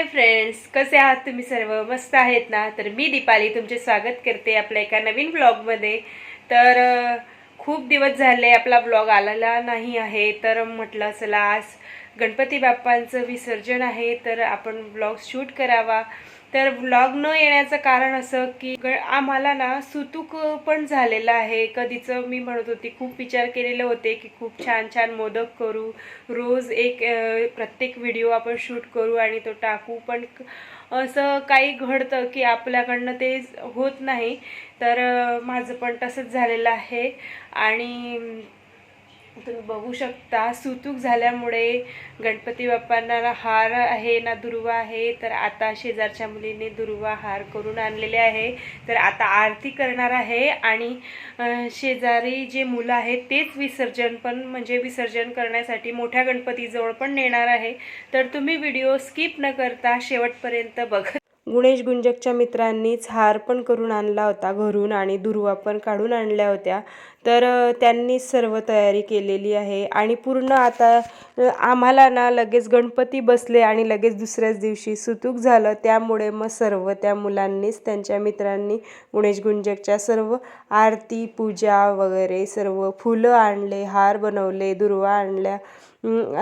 Hi friends कसे आहात तुम्ही सर्व? मस्त आहेत ना? तर मी दीपाली तुमचे स्वागत करते आपल्या एका नवीन ब्लॉगमध्ये तर खूप दिवस झाले आपला ब्लॉग आलेला नाही आहे. तर म्हटलं चला आज गणपती बाप्पांचं विसर्जन आहे तर आपण ब्लॉग शूट करावा. तर व्लॉग न येण्याचं कारण असं की आम्हाला ना सुतूक पण झालेलं आहे. कधीचं मी म्हणत होती खूप विचार केलेले होते की खूप छान छान मोदक करू. रोज एक प्रत्येक व्हिडिओ आपण शूट करू आणि तो टाकू. पण असं काही घडतं की आपल्याकडनं ते होत नाही. तर माझं पण तसंच झालेलं आहे. आणि तुम्ही बघू शकता सुतूक झाल्यामुळे गणपती बाप्पांना हार आहे ना दुर्वा आहे. तर आता शेजारच्या मुलीने दुर्वा हार करून आणलेले आहे. तर आता आरती करणार आहे आणि शेजारी जे मुलं आहेत तेच विसर्जन पण म्हणजे विसर्जन करण्यासाठी मोठ्या गणपतीजवळ पण नेणार आहे. तर तुम्ही व्हिडिओ स्किप न करता शेवटपर्यंत बघत गुणेश गुंजकच्या मित्रांनीच हार पण करून आणला होता घरून आणि दुर्वा पण काढून आणल्या होत्या. तर त्यांनीच सर्व तयारी केलेली आहे आणि पूर्ण आता आम्हाला ना लगेच गणपती बसले आणि लगेच दुसऱ्याच दिवशी सुतूक झालं. त्यामुळे मग सर्व त्या मुलांनीच त्यांच्या मित्रांनी गुणेश गुंजकच्या सर्व आरती पूजा वगैरे सर्व फुलं आणले हार बनवले दुर्वा आणल्या.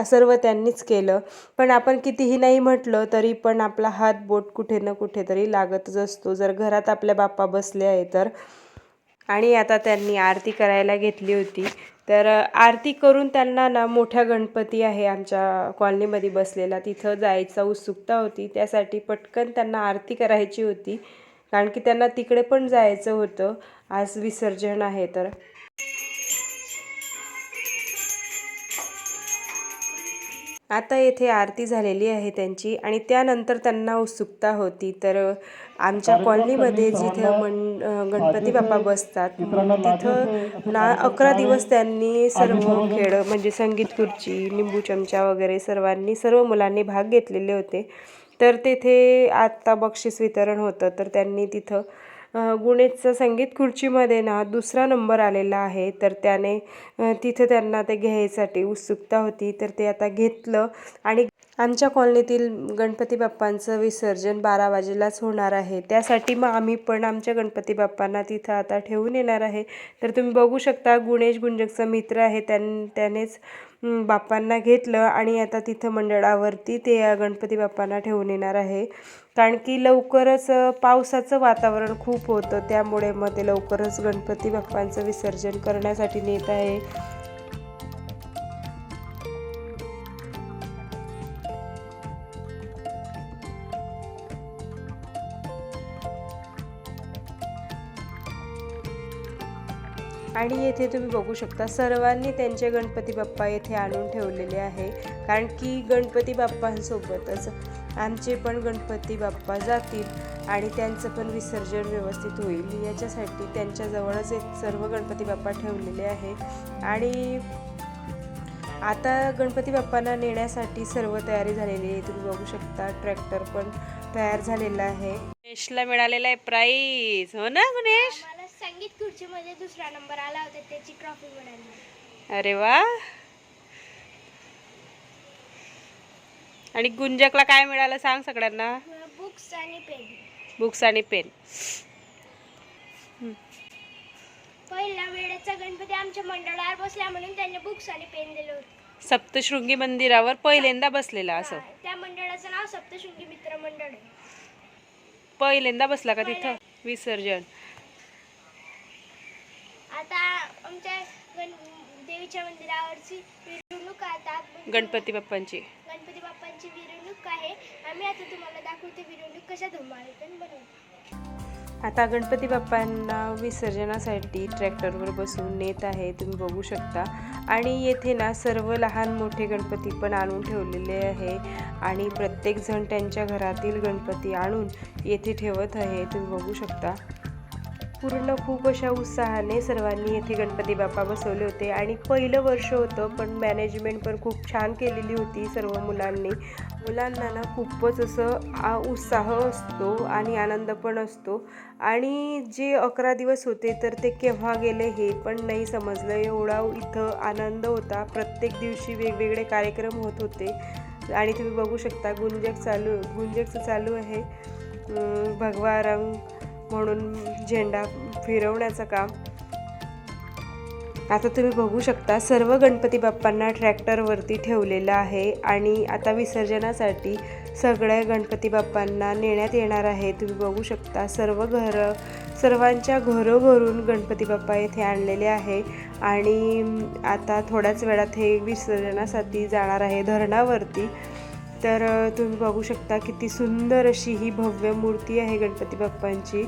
सर्व त्यांनीच केलं. पण आपण कितीही नाही म्हटलं तरी पण आपला हात बोट कुठे ना कुठेतरी लागतच असतो. जर घरात आपल्या बाप्पा बसले आहे तर. आणि आता त्यांनी आरती करायला घेतली होती. तर आरती करून त्यांना ना मोठा गणपती आहे आमच्या कॉलनीमध्ये बसलेला. तिथं जायचा उत्सुकता होती. त्यासाठी पटकन त्यांना आरती करायची होती. कारण की त्यांना तिकडे पण जायचं होतं. आज विसर्जन आहे तर. आता येथे आरती झालेली आहे त्यांची आणि त्यानंतर त्यांना उत्सुकता होती. तर आमच्या कॉलनीमध्ये जिथं मन अं, गणपती बाप्पा बसतात तिथं ना अकरा दिवस त्यांनी सर्व खेळ म्हणजे संगीत खुर्ची लिंबू चमचा वगैरे सर्वांनी सर्व मुलांनी भाग घेतलेले होते. तर तेथे आत्ता बक्षीस वितरण होतं. तर त्यांनी तिथं गुणेशचं संगीत खुर्चीमध्ये ना दुसरा नंबर आलेला आहे. तर त्याने तिथं त्यांना ते घ्यायसाठी उत्सुकता होती. तर ते आता घेतलं आणि आमच्या कॉलनीतील गणपती बाप्पांचं विसर्जन बारा वाजेलाच होणार आहे. त्यासाठी मग आम्ही पण आमच्या गणपती बाप्पांना तिथं आता ठेवून येणार आहे. तर तुम्ही बघू शकता गुणेश गुंजकचा मित्र आहे त्यां त्यानेच बाप्पांना घेतलं आणि आता तिथं मंडळावरती ते गणपती बाप्पांना ठेवून येणार आहे. कारण की लवकरच पावसाचं वातावरण खूप होतं. त्यामुळे मग ते लवकरच गणपती बाप्पांचं विसर्जन करण्यासाठी नेत आहे. आणि येथे तुम्ही बघू शकता सर्वांनी त्यांचे गणपती बाप्पा येथे आणून ठेवलेले आहे. कारण की गणपती बाप्पांसोबतच आमचे पण गणपती बाप्पा जातील आणि त्यांचं पण विसर्जन व्यवस्थित होईल. याच्यासाठी त्यांच्याजवळच एक सर्व गणपती बाप्पा ठेवलेले आहे. आणि आता गणपती बाप्पांना नेण्यासाठी सर्व तयारी झालेली आहे. तुम्ही बघू शकता ट्रॅक्टर पण तयार झालेला आहे. गणेशला मिळालेला आहे प्राईज हो ना गणेश? संगीत खुर्चीमध्ये दुसरा नंबर आला होता त्याची ट्रॉफी मिळाली. अरे वा. आणि गुंजकला काय मिळालं सांग सगळ्यांना? बुक्स आणि पेन बुक्स आणि पेन पहिल्या वेळेचा गणपती आमच्या मंडळावर बसला म्हणून त्यांनी बुक्स आणि पेन दिले होते. सप्तशृंगी मंदिरावर पहिल्यांदा बसलेला असं. त्या मंडळाचं नाव सप्तशृंगी मित्र मंडळ आहे. पहिल्यांदा बसला का तिथं? विसर्जन. आता आमच्या गण देवीच्या मंदिरावरची मिरवणूक आता गणपती बाप्पांची. गणपती बाप्पांची मिरवणूक आहे. आम्ही आता तुम्हाला दाखवते मिरवणूक कशा धुमाळीतून बनवतो आता गणपती बाप्पांना विसर्जनासाठी ट्रॅक्टरवर बसून नेत आहे तुम्ही बघू शकता. आणि येथे ना सर्व लहान मोठे गणपती पण आणून ठेवलेले आहे. आणि प्रत्येकजण त्यांच्या घरातील गणपती आणून येथे ठेवत आहे तुम्ही बघू शकता. पूर्ण खूप अशा उत्साहाने सर्वांनी येथे गणपती बाप्पा बसवले होते. आणि पहिलं वर्ष होतं पण मॅनेजमेंट पण खूप छान केलेली होती सर्व मुलांनी. मुलांना ना खूपच असं आ उत्साह असतो आणि आनंद पण असतो. आणि जे अकरा दिवस होते तर ते केव्हा गेले हे पण नाही समजलं. एवढा इथं आनंद होता. प्रत्येक दिवशी वेगवेगळे कार्यक्रम होत होते. आणि तुम्ही बघू शकता गुंजक चालू गुंजकचं चालू आहे. भगवा रंग म्हणून झेंडा फिरवण्याचं काम. आता तुम्ही बघू शकता सर्व गणपती बाप्पांना ट्रॅक्टरवरती ठेवलेलं आहे आणि आता विसर्जनासाठी सगळ्या गणपती बाप्पांना नेण्यात येणार आहे. तुम्ही बघू शकता सर्व घरं सर्वांच्या घरोघरून गणपती बाप्पा येथे आणलेले आहे आणि आता थोड्याच वेळात हे विसर्जनासाठी जाणार आहे धरणावरती. तर तुम्ही बघू शकता किती सुंदर अशी ही भव्य मूर्ती आहे गणपती बाप्पांची.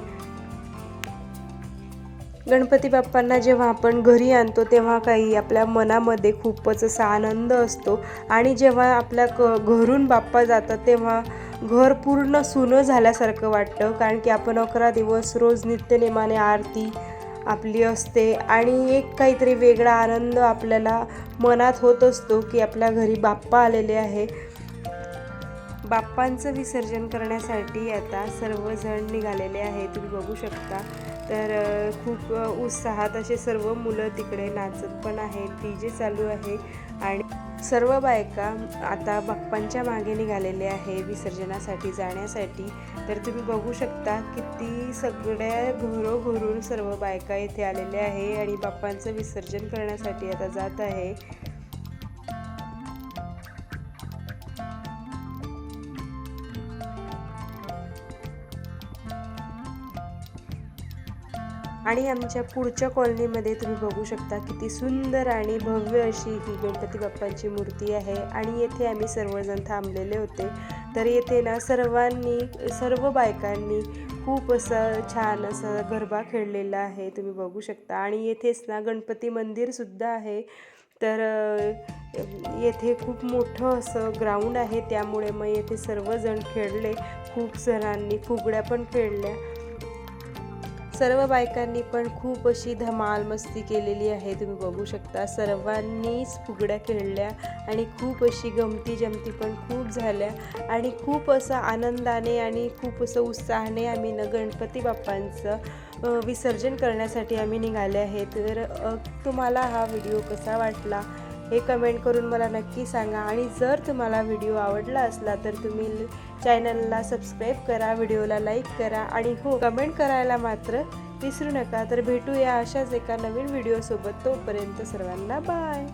गणपती बाप्पांना जेव्हा आपण घरी आणतो तेव्हा काही आपल्या मनामध्ये खूपच असा आनंद असतो. आणि जेव्हा आपल्या क घरून बाप्पा जातात तेव्हा घर पूर्ण सुनं झाल्यासारखं वाटतं. कारण की आपण अकरा दिवस रोज नित्यनेमाने आरती आपली असते. आणि एक काहीतरी वेगळा आनंद आपल्याला मनात होत असतो की आपल्या घरी बाप्पा आलेले आहे. बाप्पांचं विसर्जन करण्यासाठी आता सर्वजण निघालेले आहे तुम्ही बघू शकता. तर खूप उत्साहात असे सर्व मुलं तिकडे नाचत पण आहेत. डी जे चालू आहे आणि सर्व बायका आता बाप्पांच्या मागे निघालेले आहे विसर्जनासाठी जाण्यासाठी. तर तुम्ही बघू शकता किती सगळ्या घरोघरून सर्व बायका इथे आलेल्या आहे आणि बाप्पांचं विसर्जन करण्यासाठी आता जात आहे. आणि आमच्या पुढच्या कॉलनीमध्ये तुम्ही बघू शकता किती सुंदर आणि भव्य अशी ही गणपती बाप्पांची मूर्ती आहे. आणि येथे आम्ही सर्वजण थांबलेले होते. तर येथे ना सर्वांनी सर्व बायकांनी खूप असं छान असं गरबा खेळलेला आहे. तुम्ही बघू शकता. आणि येथेच ना गणपती मंदिरसुद्धा आहे. तर येथे खूप मोठं असं ग्राउंड आहे. त्यामुळे मग येथे सर्वजण खेळले. खूप जणांनी फुगड्या पण खेळल्या. सर्व बायकांनी पण खूप अशी धमाल मस्ती केलेली आहे. तुम्ही बघू शकता सर्वांनीच फुगड्या खेळल्या आणि खूप अशी गमती जमती पण खूप झाल्या. आणि खूप असं आनंदाने आणि खूप असं उत्साहाने आम्ही न गणपती बाप्पांचं विसर्जन करण्यासाठी आम्ही निघाले आहे. तर तुम्हाला हा व्हिडिओ कसा वाटला? हे कमेंट करून मला नक्की सांगा. आणि जर तुम्हाला व्हिडिओ आवडला असला तर तुम्ही चॅनलला सबस्क्राईब करा व्हिडिओला लाईक करा आणि हो कमेंट करायला मात्र विसरू नका. तर भेटूया अशाच एका नवीन व्हिडिओसोबत. तोपर्यंत सर्वांना बाय.